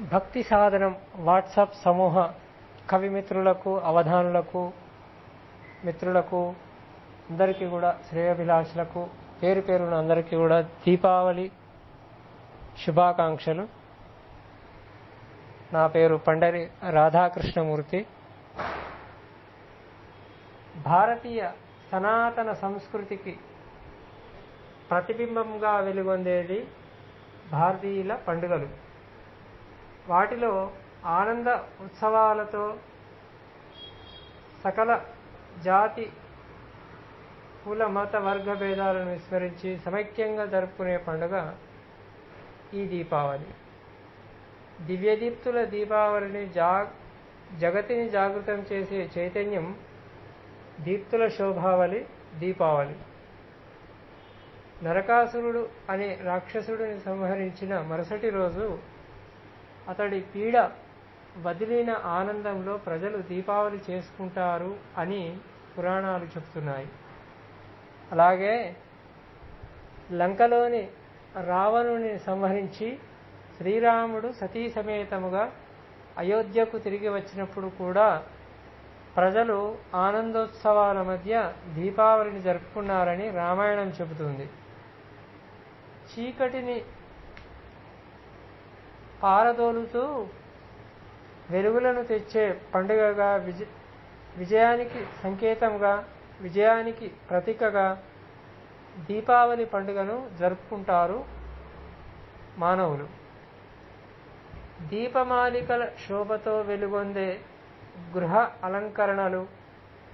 భక్తి సాధనం వాట్సాప్ సమూహ కవిమిత్రులకు అవధానులకు మిత్రులకు అందరికీ కూడా శ్రేయభిలాషులకు పేరు పేరున అందరికీ కూడా దీపావళి శుభాకాంక్షలు. నా పేరు పండరి రాధాకృష్ణమూర్తి. భారతీయ సనాతన సంస్కృతికి ప్రతిబింబంగా వెలుగొందేది భారతీయుల పండుగలు. వాటిలో ఆనంద ఉత్సవాలతో సకల జాతి కుల మత వర్గ భేదాలను విస్మరించి సమైక్యంగా జరుపుకునే పండుగ ఈ దీపావళి. దివ్యదీప్తుల దీపావళిని జా జగతిని జాగృతం చేసే చైతన్యం దీప్తుల శోభావళి దీపావళి. నరకాసురుడు అనే రాక్షసుడిని సంహరించిన మరుసటి రోజు అతడి పీడ వదిలిన ఆనందంలో ప్రజలు దీపావళి చేసుకుంటారు అని పురాణాలు చెప్తున్నాయి అలాగే లంకలోని రావణుని సంహరించి శ్రీరాముడు సతీ సమేతముగా అయోధ్యకు తిరిగి వచ్చినప్పుడు కూడా ప్రజలు ఆనందోత్సవాల మధ్య దీపావళిని జరుపుకున్నారని రామాయణం చెబుతుంది. చీకటిని పారదోలుతూ వెలుగులను తెచ్చే పండుగగా విజ విజయానికి సంకేతంగా విజయానికి ప్రతీకగా దీపావళి పండుగను జరుపుకుంటారు మానవులు. దీపమాలికల శోభతో వెలుగొందే గృహ అలంకరణలు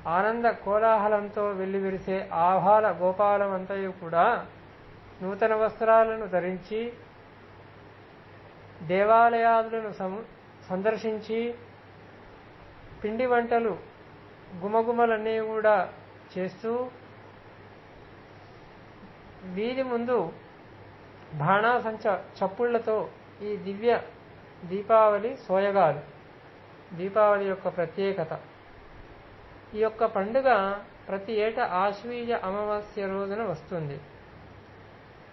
ఆనంద కోలాహలంతో వెల్లివిరిసే ఆహాల గోపాలమంతయు కూడా నూతన వస్త్రాలను ధరించి దేవాలయాలను సందర్శించి పిండి వంటలు గుమగుమలన్నీ కూడా చేస్తూ వీధి ముందు బాణాసంచ చప్పుళ్ళతో ఈ దివ్య దీపావళి సోయగాలు. దీపావళి యొక్క ప్రత్యేకత. ఈ యొక్క పండుగ ప్రతి ఏటా ఆశ్వీజ అమావాస్య రోజున వస్తుంది.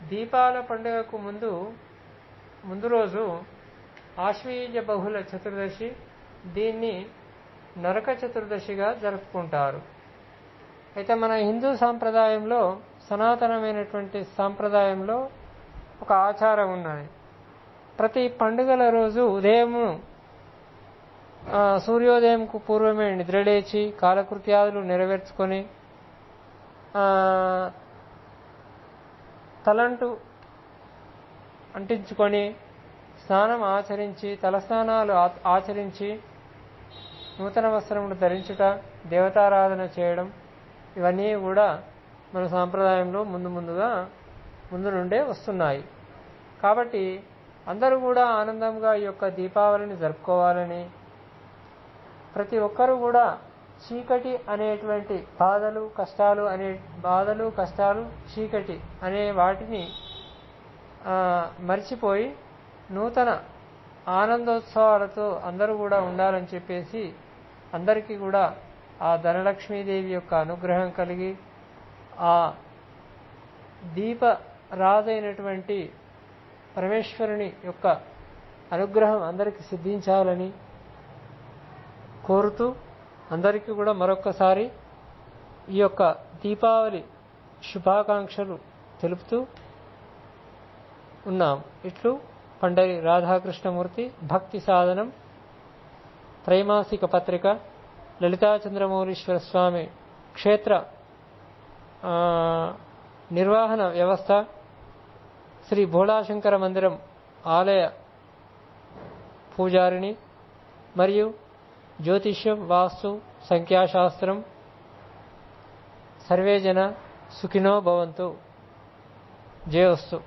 దీపాల పండుగకు ముందు ముందు రోజు ఆశ్వీజ బహుళ చతుర్దశి దీన్ని నరక చతుర్దశిగా జరుపుకుంటారు. అయితే మన హిందూ సాంప్రదాయంలో సనాతనమైనటువంటి సాంప్రదాయంలో ఒక ఆచారం ఉన్నది. ప్రతి పండుగల రోజు ఉదయం సూర్యోదయంకు పూర్వమే నిద్రలేచి కాలకృత్యాదులు నెరవేర్చుకొని తలంటు అంటించుకొని స్నానం ఆచరించి తలస్నానాలు ఆచరించి నూతన వస్త్రములు ధరించుట దేవతారాధన చేయడం ఇవన్నీ కూడా మన సాంప్రదాయంలో ముందు ముందుగా ముందు నుండే వస్తున్నాయి. కాబట్టి అందరూ కూడా ఆనందంగా ఈ యొక్క దీపావళిని జరుపుకోవాలని ప్రతి ఒక్కరూ కూడా చీకటి అనేటువంటి బాధలు కష్టాలు అనే బాధలు కష్టాలు చీకటి అనే వాటిని మర్చిపోయి నూతన ఆనందోత్సవాలతో అందరూ కూడా ఉండాలని చెప్పేసి అందరికీ కూడా ఆ ధనలక్ష్మీదేవి యొక్క అనుగ్రహం కలిగి ఆ దీప రాజైనటువంటి పరమేశ్వరుని యొక్క అనుగ్రహం అందరికీ సిద్ధించాలని కోరుతూ అందరికీ కూడా మరొక్కసారి ఈ యొక్క దీపావళి శుభాకాంక్షలు తెలుపుతూ ఉన్నాం. ఇట్లు పండరి రాధాకృష్ణమూర్తి భక్తి సాధనం త్రైమాసిక పత్రిక లలితాచంద్రమౌళీశ్వర స్వామి క్షేత్ర నిర్వహణ వ్యవస్థ శ్రీ భోళాశంకర మందిరం ఆలయ పూజారిణి మరియు జ్యోతిష్యం వాస్తు సంఖ్యాశాస్త్రం సర్వే జన సుఖినో భవంతు. జయవస్తు.